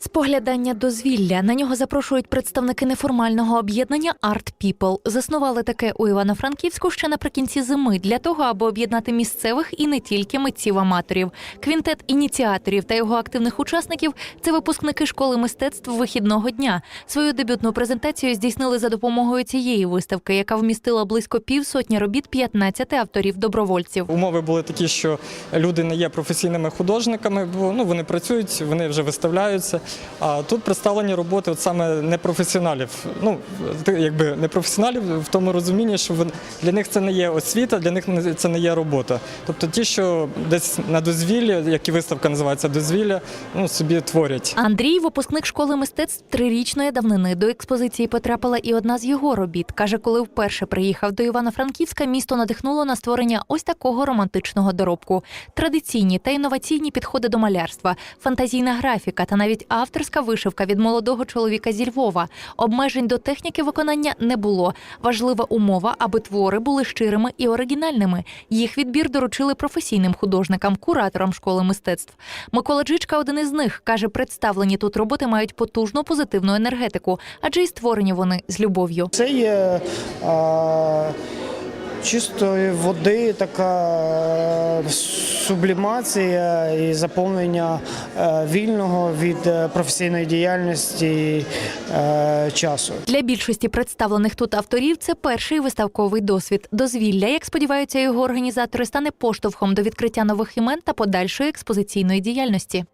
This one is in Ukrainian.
Споглядання дозвілля на нього запрошують представники неформального об'єднання Art People. Заснували таке у Івано-Франківську ще наприкінці зими для того, аби об'єднати місцевих і не тільки митців-аматорів. Квінтет ініціаторів та його активних учасників це випускники школи мистецтв вихідного дня. Свою дебютну презентацію здійснили за допомогою цієї виставки, яка вмістила близько півсотні робіт 15 авторів-добровольців. Умови були такі, що люди не є професійними художниками, бо ну вони працюють, вони вже виставляються. А тут представлені роботи от саме непрофесіоналів. Ну якби непрофесіоналів в тому розумінні, що для них це не є освіта, для них це не є робота. Тобто ті, що десь на дозвіллі, як і виставка називається дозвілля, ну собі творять. Андрій, випускник школи мистецтв трирічної давнини. До експозиції потрапила і одна з його робіт. Каже, коли вперше приїхав до Івано-Франківська, місто надихнуло на створення ось такого романтичного доробку. Традиційні та інноваційні підходи до малярства, фантазійна графіка та навіть авторська вишивка від молодого чоловіка зі Львова. Обмежень до техніки виконання не було. Важлива умова, аби твори були щирими і оригінальними. Їх відбір доручили професійним художникам, кураторам школи мистецтв. Микола Джичка один із них каже, представлені тут роботи мають потужну позитивну енергетику, адже й створені вони з любов'ю. Це є а, чистої води така е, сублімація і заповнення е, вільного від е, професійної діяльності часу. Для більшості представлених тут авторів це перший виставковий досвід. Дозвілля, як сподіваються його організатори, стане поштовхом до відкриття нових імен та подальшої експозиційної діяльності.